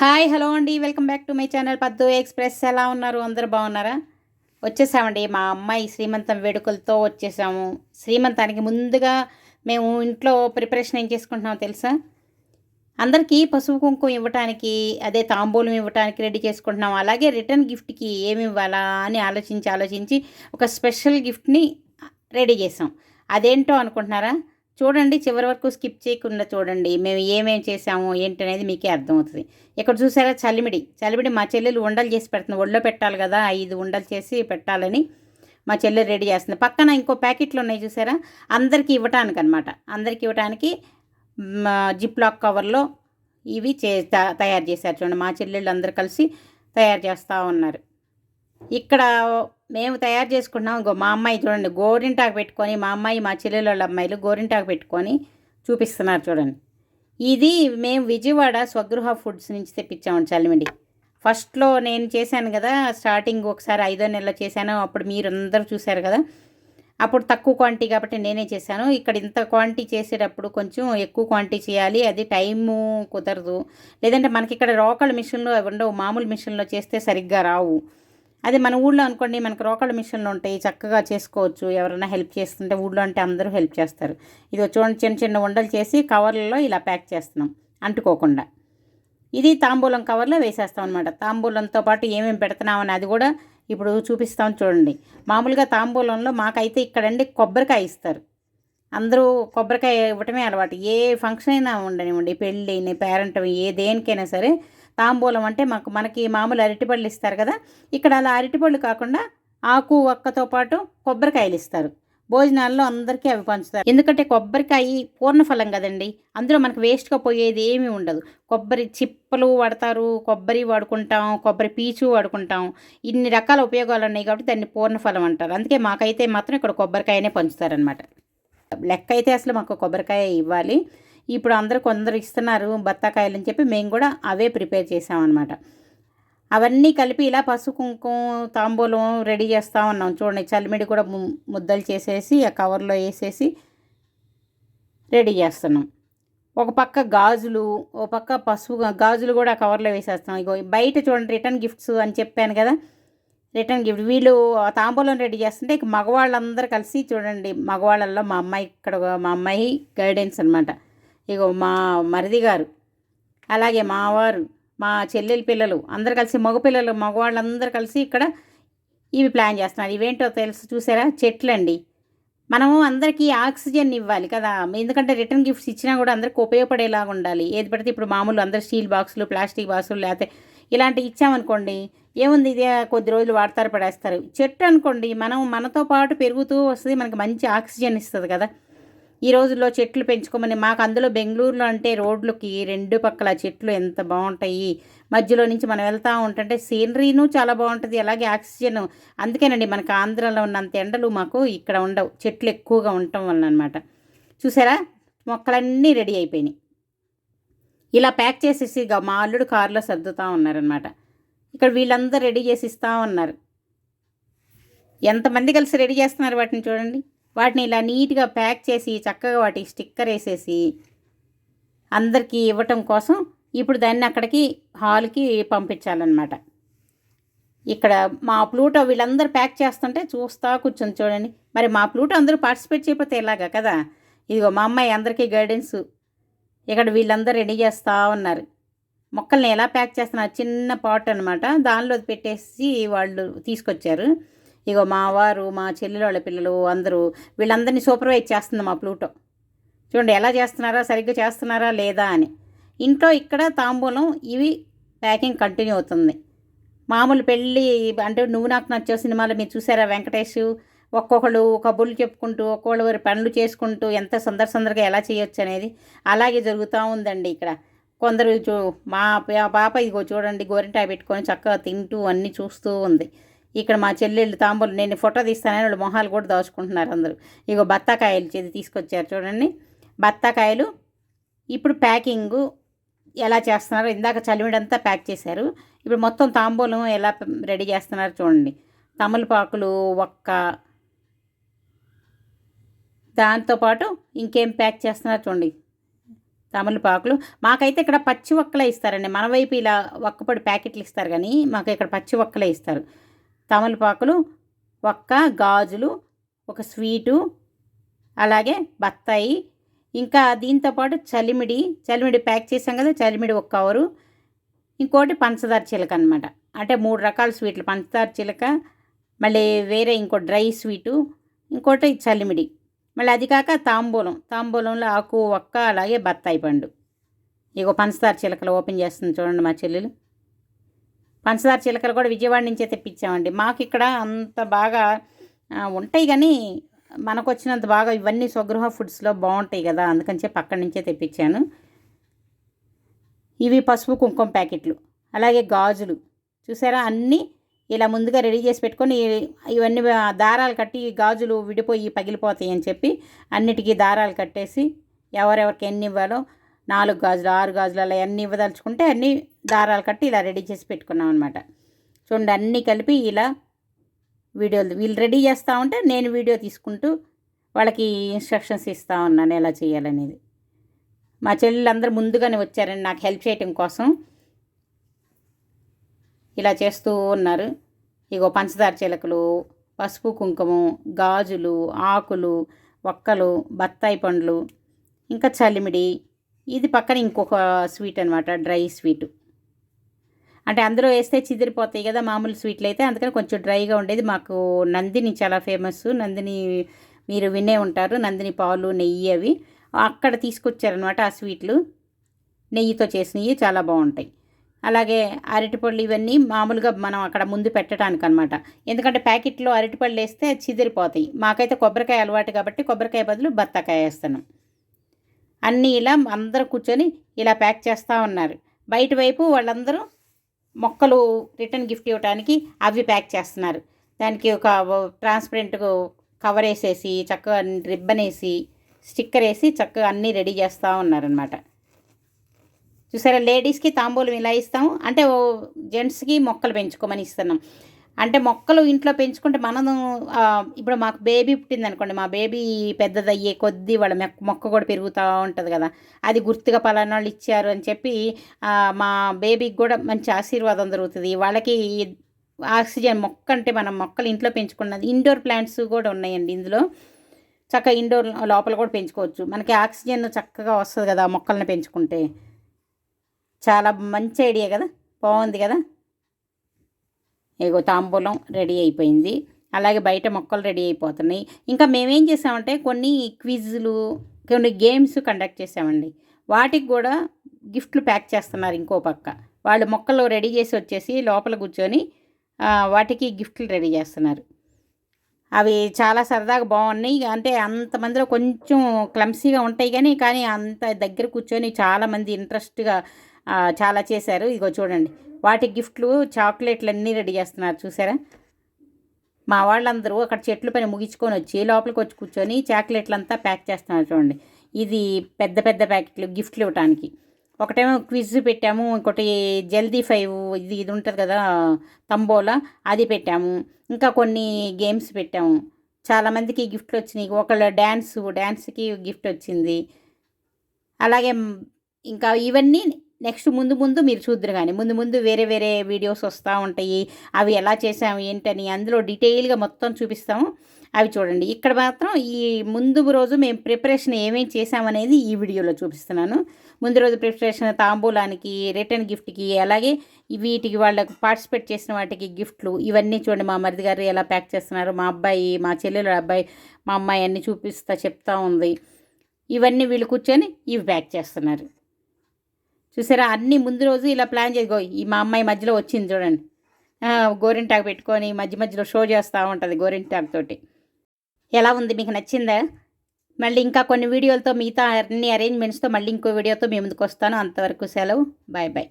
Hi hello అండి. Welcome back to my channel Paddu express. ఎలా ఉన్నారు? అందరు బాగున్నారా? వచ్చేసామండి. మా అమ్మాయి శ్రీమంతం వేడుకలతో వచ్చేసాము. శ్రీమంతానికి ముందుగా మేము ఇంట్లో ప్రిపరేషన్ ఏం చేసుకుంటున్నామో తెలుసా? అందరికీ పసుపు కుంకుమ ఇవ్వటానికి అదే తాంబూలం ఇవ్వటానికి రెడీ చేసుకుంటున్నాం అలాగే రిటర్న్ గిఫ్ట్కి ఏమి ఇవ్వాలా అని ఆలోచించి ఆలోచించి ఒక స్పెషల్ గిఫ్ట్ని రెడీ చేసాం. అదేంటో అనుకుంటున్నారా? చూడండి చివరి వరకు స్కిప్ చేయకుండా చూడండి. మేము ఏమేమి చేసాము ఏంటనేది మీకే అర్థమవుతుంది. ఇక్కడ చూసారా చలిమిడి. చలిమిడి మా చెల్లెలు ఉండలు చేసి పెడుతుంది. ఒళ్ళో పెట్టాలి కదా ఐదు ఉండలు చేసి పెట్టాలని మా చెల్లెలు రెడీ చేస్తుంది. పక్కన ఇంకో ప్యాకెట్లు ఉన్నాయి చూసారా? అందరికీ ఇవ్వటానికి అనమాట అందరికీ ఇవ్వటానికి జిప్ లాక్ కవర్లో ఇవి చే తయారు చేశారు చూడండి. మా చెల్లెళ్ళు అందరు కలిసి తయారు చేస్తూ ఉన్నారు. ఇక్కడ మేము తయారు చేసుకున్నాం. ఇంకో మా అమ్మాయి చూడండి గోరింటాకు పెట్టుకొని మా అమ్మాయి మా చెల్లెల వాళ్ళ అమ్మాయిలు గోరింటాకు పెట్టుకొని చూపిస్తున్నారు చూడండి. ఇది మేము విజయవాడ స్వగృహ ఫుడ్స్ నుంచి తెప్పించాము చలిమిడి ఫస్ట్లో నేను చేశాను కదా స్టార్టింగ్ ఒకసారి ఐదో నెలలో చేశాను. అప్పుడు మీరు అందరూ చూశారు కదా. అప్పుడు తక్కువ క్వాంటిటీ కాబట్టి నేనే చేశాను. ఇక్కడ ఇంత క్వాంటిటీ చేసేటప్పుడు కొంచెం ఎక్కువ క్వాంటిటీ చేయాలి. అది టైము కుదరదు. లేదంటే మనకి ఇక్కడ రోకల్ మిషన్లో ఉండవు. మామూలు మిషన్లో చేస్తే సరిగ్గా రావు. అదే మన ఊళ్ళో అనుకోండి మనకు రోకళ్ళ మిషన్లు ఉంటాయి చక్కగా చేసుకోవచ్చు ఎవరైనా హెల్ప్ చేస్తుంటే ఊళ్ళో అంటే అందరూ హెల్ప్ చేస్తారు. ఇది చూడండి చిన్న చిన్న ఉండలు చేసి కవర్లలో ఇలా ప్యాక్ చేస్తున్నాం అంటుకోకుండా. ఇది తాంబూలం కవర్లో వేసేస్తాం అనమాట తాంబూలంతో పాటు ఏమేమి పెడుతున్నామని అది కూడా ఇప్పుడు చూపిస్తాం చూడండి. మామూలుగా తాంబూలంలో మాకైతే ఇక్కడండి కొబ్బరికాయ ఇస్తారు. అందరూ కొబ్బరికాయ ఇవ్వటమే అలవాటు. ఏ ఫంక్షన్ అయినా ఉండనివ్వండి పెళ్ళి పేరెంట్ ఏ దేనికైనా సరే తాంబూలం అంటే మాకు మనకి మామూలు అరటిపళ్ళు ఇస్తారు కదా ఇక్కడ అలా అరటిపళ్ళు కాకుండా ఆకు ఒక్కతో పాటు కొబ్బరికాయలు ఇస్తారు. భోజనాల్లో అందరికీ అవి పంచుతారు. ఎందుకంటే కొబ్బరికాయ పూర్ణఫలం కదండి అందులో మనకు వేస్ట్గా పోయేది ఏమీ ఉండదు. కొబ్బరి చిప్పలు వాడతారు కొబ్బరి వాడుకుంటాం కొబ్బరి పీచు వాడుకుంటాం ఇన్ని రకాల ఉపయోగాలు ఉన్నాయి కాబట్టి దాన్ని పూర్ణఫలం అంటారు. అందుకే మాకైతే మాత్రం ఇక్కడ కొబ్బరికాయనే పంచుతారనమాట లెక్క అయితే అసలు మాకు కొబ్బరికాయ ఇవ్వాలి. ఇప్పుడు అందరూ కొందరు ఇస్తున్నారు బత్తాకాయలు అని చెప్పి మేము కూడా అవే ప్రిపేర్ చేసామన్నమాట. అవన్నీ కలిపి ఇలా పసుపు కుంకుమ తాంబూలం రెడీ చేస్తూ ఉన్నాం. చూడండి చలిమిడి కూడా ముద్దలు చేసేసి ఆ కవర్లో వేసేసి రెడీ చేస్తున్నాం. ఒక పక్క గాజులు ఒక పక్క పసుపు గాజులు కూడా కవర్లో వేసేస్తాం. ఇగో బయట చూడండి రిటర్న్ గిఫ్ట్స్ అని చెప్పాను కదా. రిటర్న్ గిఫ్ట్ వీళ్ళు తాంబూలం రెడీ చేస్తుంటే ఇక మగవాళ్ళందరూ కలిసి చూడండి మగవాళ్ళల్లో మా అమ్మాయి ఇక్కడ మా అమ్మాయి గైడెన్స్ అనమాట ఇగో మా మరిది గారు అలాగే మావారు మా చెల్లెలి పిల్లలు అందరు కలిసి మగపిల్లలు మగవాళ్ళందరూ కలిసి ఇక్కడ ఇవి ప్లాన్ చేస్తున్నారు. ఇవేంటో తెలుసు చూసారా? చెట్లండి. మనము అందరికీ ఆక్సిజన్ ఇవ్వాలి కదా. ఎందుకంటే రిటర్న్ గిఫ్ట్స్ ఇచ్చినా కూడా అందరికి ఉపయోగపడేలాగా ఉండాలి. ఏది పడితే ఇప్పుడు మామూలు అందరు స్టీల్ బాక్సులు ప్లాస్టిక్ బాక్సులు లేకపోతే ఇలాంటివి ఇచ్చామనుకోండి ఏముంది ఇదే కొద్ది రోజులు వాడతారు పడేస్తారు. చెట్టు అనుకోండి మనం మనతో పాటు పెరుగుతూ వస్తుంది మనకి మంచి ఆక్సిజన్ ఇస్తుంది కదా. ఈ రోజుల్లో చెట్లు పెంచుకోమని మాకు అందులో బెంగళూరులో అంటే రోడ్లకి రెండు పక్కల చెట్లు ఎంత బాగుంటాయి. మధ్యలో నుంచి మనం వెళ్తూ ఉంటుంటే సీనరీను చాలా బాగుంటుంది అలాగే ఆక్సిజన్. అందుకేనండి మనకు ఆంధ్రాలో ఉన్నంత ఎండలు మాకు ఇక్కడ ఉండవు చెట్లు ఎక్కువగా ఉండటం వలన అనమాట చూసారా? మొక్కలన్నీ రెడీ అయిపోయినాయి. ఇలా ప్యాక్ చేసేసి మా అల్లుడు కారులో సర్దుతూ ఉన్నారనమాట. ఇక్కడ వీళ్ళందరూ రెడీ చేసి ఇస్తూ ఉన్నారు. ఎంతమంది కలిసి రెడీ చేస్తున్నారు వాటిని చూడండి. వాటిని ఇలా నీట్గా ప్యాక్ చేసి చక్కగా వాటి స్టిక్కర్ వేసేసి అందరికీ ఇవ్వటం కోసం ఇప్పుడు దాన్ని అక్కడికి హాల్కి పంపించాలన్నమాట. ఇక్కడ మా ప్లూటో వీళ్ళందరూ ప్యాక్ చేస్తుంటే చూస్తా కూర్చొని చూడండి. మరి మా ప్లూటో అందరూ పార్టిసిపేట్ చేయకపోతే ఎలాగా కదా? ఇదిగో మా అమ్మాయి అందరికీ గైడెన్స్. ఇక్కడ వీళ్ళందరూ రెడీ చేస్తూ ఉన్నారు. మొక్కల్ని ఎలా ప్యాక్ చేస్తున్నారు చిన్న పాట్ అనమాట దానిలో పెట్టేసి వాళ్ళు తీసుకొచ్చారు. ఇగో మా వారు మా చెల్లెలు వాళ్ళ పిల్లలు అందరూ వీళ్ళందరినీ సూపర్వైజ్ చేస్తుంది మా ప్లూటో. చూడండి ఎలా చేస్తున్నారా సరిగ్గా చేస్తున్నారా లేదా అని. ఇంట్లో ఇక్కడ తాంబూలం ఇవి ప్యాకింగ్ కంటిన్యూ అవుతుంది. మామూలు పెళ్ళి అంటే నువ్వు నాకు నచ్చే సినిమాలు మీరు చూసారా వెంకటేష్? ఒక్కొక్కళ్ళు కబుర్లు చెప్పుకుంటూ ఒక్కొక్కళ్ళు వారి పనులు చేసుకుంటూ ఎంత సుందర సందరగా ఎలా చేయొచ్చు అనేది అలాగే జరుగుతూ ఉందండి ఇక్కడ. కొందరు చూ మా పాప ఇదిగో చూడండి గోరింటాయి పెట్టుకొని చక్కగా తింటూ అన్నీ చూస్తూ ఉంది. ఇక్కడ మా చెల్లెళ్ళు తాంబూలు నేను ఫోటో తీస్తానని వాళ్ళు మొహాలు కూడా దాచుకుంటున్నారు అందరూ. ఇగో బత్తాకాయలు చేసి తీసుకొచ్చారు చూడండి. బత్తాకాయలు ఇప్పుడు ప్యాకింగు ఎలా చేస్తున్నారో ఇందాక చలివిడంతా ప్యాక్ చేశారు. ఇప్పుడు మొత్తం తాంబూలం ఎలా రెడీ చేస్తున్నారు చూడండి. తమలపాకులు ఒక్క దాంతోపాటు ఇంకేం ప్యాక్ చేస్తున్నారు చూడండి. తమలపాకులు. మాకైతే ఇక్కడ పచ్చి ఒక్కలే ఇస్తారండి. మన వైపు ఇలా ఒక్కపొడి ప్యాకెట్లు ఇస్తారు కానీ మాకు ఇక్కడ పచ్చి ఒక్కలే ఇస్తారు. తమలపాకులు ఒక్క గాజులు ఒక స్వీటు అలాగే బత్తాయి. ఇంకా దీంతోపాటు చలిమిడి చలిమిడి ప్యాక్ చేసాం కదా చలిమిడి ఒక కవరు. ఇంకోటి పంచదార చిలక అనమాట అంటే మూడు రకాల స్వీట్లు. పంచదార చిలక మళ్ళీ వేరే ఇంకో డ్రై స్వీటు ఇంకోటి చలిమిడి. మళ్ళీ అది కాక తాంబూలం. తాంబూలంలో ఆకు ఒక్క అలాగే బత్తాయి పండు. ఇగో పంచదార చిలకలు ఓపెన్ చేస్తుంది చూడండి మా చెల్లెలు. పంచదార చిలకలు కూడా విజయవాడ నుంచే తెప్పించామండి. మాకు ఇక్కడ అంత బాగా ఉంటాయి కానీ మనకు వచ్చినంత బాగా ఇవన్నీ స్వగృహ ఫుడ్స్లో బాగుంటాయి కదా అందుకని చెప్పి అక్కడి నుంచే తెప్పించాను. ఇవి పసుపు కుంకుమ ప్యాకెట్లు అలాగే గాజులు. చూసారా? అన్నీ ఇలా ముందుగా రెడీ చేసి పెట్టుకొని ఇవన్నీ దారాలు కట్టి గాజులు విడిపోయి పగిలిపోతాయి అని చెప్పి అన్నిటికీ దారాలు కట్టేసి ఎవరెవరికి ఎన్ని ఇవ్వాలో నాలుగు గాజులు ఆరు గాజులు అలా అన్నీ ఇవ్వదలుచుకుంటే అన్నీ దారాలు కట్టి ఇలా రెడీ చేసి పెట్టుకున్నాం అనమాట చూడండి అన్నీ కలిపి ఇలా వీడియోలు వీళ్ళు రెడీ చేస్తూ ఉంటే నేను వీడియో తీసుకుంటూ వాళ్ళకి ఇన్స్ట్రక్షన్స్ ఇస్తూ ఉన్నాను ఎలా చేయాలనేది. మా చెల్లెళ్ళందరూ ముందుగానే వచ్చారండి నాకు హెల్ప్ చేయటం కోసం ఇలా చేస్తూ ఉన్నారు. ఇగో పంచదార చిలకలు పసుపు కుంకుమ గాజులు ఆకులు ఒక్కలు బత్తాయి పండ్లు ఇంకా చలిమిడి ఇది పక్కన ఇంకొక స్వీట్ అనమాట డ్రై స్వీట్ అంటే అందులో వేస్తే చిదిరిపోతాయి కదా మామూలు స్వీట్లు అయితే అందుకని కొంచెం డ్రైగా ఉండేది. మాకు నందిని చాలా ఫేమస్ నందిని మీరు వినే ఉంటారు. నందిని పాలు నెయ్యి అవి. అక్కడ తీసుకొచ్చారనమాట ఆ స్వీట్లు నెయ్యితో చేసినవి చాలా బాగుంటాయి. అలాగే అరటిపళ్ళు ఇవన్నీ మామూలుగా మనం అక్కడ ముందు పెట్టడానికి అనమాట ఎందుకంటే ప్యాకెట్లో అరటిపళ్ళు వేస్తే చిదిరిపోతాయి. మాకైతే కొబ్బరికాయ అలవాటు కాబట్టి కొబ్బరికాయ బదులు బత్తాకాయ వేస్తాను. అన్నీ ఇలా అందరూ కూర్చొని ఇలా ప్యాక్ చేస్తూ ఉన్నారు. బయట వైపు వాళ్ళందరూ మొక్కలు రిటర్న్ గిఫ్ట్ ఇవ్వడానికి అవి ప్యాక్ చేస్తున్నారు. దానికి ఒక ట్రాన్స్పరెంట్ కవర్ వేసేసి చక్కగా రిబ్బన్ వేసి స్టిక్కర్ వేసి చక్కగా అన్నీ రెడీ చేస్తూ ఉన్నారనమాట చూసారా లేడీస్కి తాంబూలం ఇలా ఇస్తాము. అంటే ఓ జెంట్స్కి మొక్కలు పెంచుకోమని ఇస్తున్నాం. అంటే మొక్కలు ఇంట్లో పెంచుకుంటే మనం ఇప్పుడు మాకు బేబీ పుట్టింది అనుకోండి మా బేబీ పెద్దదయ్యే కొద్దీ వాళ్ళ మొక్క మొక్క కూడా పెరుగుతూ ఉంటుంది కదా. అది గుర్తుగా పలానా వాళ్ళు ఇచ్చారు అని చెప్పి మా బేబీకి కూడా మంచి ఆశీర్వాదం దొరుకుతుంది. వాళ్ళకి ఆక్సిజన్ మొక్క అంటే మనం మొక్కలు ఇంట్లో పెంచుకున్నది ఇండోర్ ప్లాంట్స్ కూడా ఉన్నాయండి ఇందులో. చక్కగా ఇండోర్ లోపల కూడా పెంచుకోవచ్చు. మనకి ఆక్సిజన్ చక్కగా వస్తుంది కదా మొక్కలను మొక్కల్ని పెంచుకుంటే. చాలా మంచి ఐడియా కదా. బాగుంది కదా. ఇగో తాంబూలం రెడీ అయిపోయింది. అలాగే బయట మొక్కలు రెడీ అయిపోతున్నాయి. ఇంకా మేమేం చేసామంటే కొన్ని క్విజ్లు కొన్ని గేమ్స్ కండక్ట్ చేసామండి. వాటికి కూడా గిఫ్ట్లు ప్యాక్ చేస్తున్నారు ఇంకో పక్క. వాళ్ళు మొక్కలు రెడీ చేసి వచ్చేసి లోపల కూర్చొని వాటికి గిఫ్ట్లు రెడీ చేస్తున్నారు. అవి చాలా సరదాగా బాగున్నాయి. అంటే అంతమందిలో కొంచెం క్లమ్సీగా ఉంటాయి కానీ కానీ అంత దగ్గర కూర్చొని చాలామంది ఇంట్రెస్ట్గా చాలా చేశారు. ఇగో చూడండి. వాటి గిఫ్ట్లు చాక్లెట్లు అన్నీ రెడీ చేస్తున్నారు. చూసారా? మా వాళ్ళందరూ అక్కడ చెట్ల పైన ముగించుకొని వచ్చి లోపలికి వచ్చి కూర్చొని చాక్లెట్లు అంతా ప్యాక్ చేస్తున్నారు చూడండి. ఇది పెద్ద పెద్ద ప్యాకెట్లు గిఫ్ట్లు ఇవ్వడానికి ఒకటేమో క్విజ్ పెట్టాము ఇంకోటి జల్దీ ఫైవ్ ఇది ఇది ఉంటుంది కదా తంబోలా అది పెట్టాము. ఇంకా కొన్ని గేమ్స్ పెట్టాము. చాలామందికి గిఫ్ట్లు వచ్చినాయి. ఒకళ్ళ డ్యాన్స్ డ్యాన్స్కి గిఫ్ట్ వచ్చింది. అలాగే ఇంకా ఇవన్నీ నెక్స్ట్ ముందు ముందు మీరు చూద్దరు కానీ ముందు ముందు వేరే వేరే వీడియోస్ వస్తూ ఉంటాయి. అవి ఎలా చేసాము ఏంటని అందులో డీటెయిల్గా మొత్తం చూపిస్తాము. అవి చూడండి. ఇక్కడ మాత్రం ఈ ముందు రోజు మేము ప్రిపరేషన్ ఏమేమి చేసామనేది ఈ వీడియోలో చూపిస్తున్నాను. ముందు రోజు ప్రిపరేషన్ తాంబూలానికి రిటర్న్ గిఫ్ట్కి అలాగే వీటికి వాళ్ళకు పార్టిసిపేట్ చేసిన వాటికి గిఫ్ట్లు ఇవన్నీ చూడండి. మా మరిది గారు ఎలా ప్యాక్ చేస్తున్నారు మా అబ్బాయి మా చెల్లెలు అబ్బాయి మా అమ్మాయి అన్నీ చూపిస్తా చెప్తా ఉంది. ఇవన్నీ వీళ్ళు కూర్చొని ఇవి ప్యాక్ చేస్తున్నారు. చూసారా? అన్నీ ముందు రోజు ఇలా ప్లాన్ చేసుకో ఈ మా అమ్మాయి మధ్యలో వచ్చింది చూడండి. గోరింటాక్ గోరింటాకు పెట్టుకొని మధ్య మధ్యలో షో చేస్తూ ఉంటుంది గోరింటాకు తోటి. ఎలా ఉంది? మీకు నచ్చిందా? మళ్ళీ ఇంకా కొన్ని వీడియోలతో మిగతా అన్ని అరేంజ్మెంట్స్తో మళ్ళీ ఇంకో వీడియోతో మీ ముందుకు వస్తాను. అంతవరకు సెలవు. Bye bye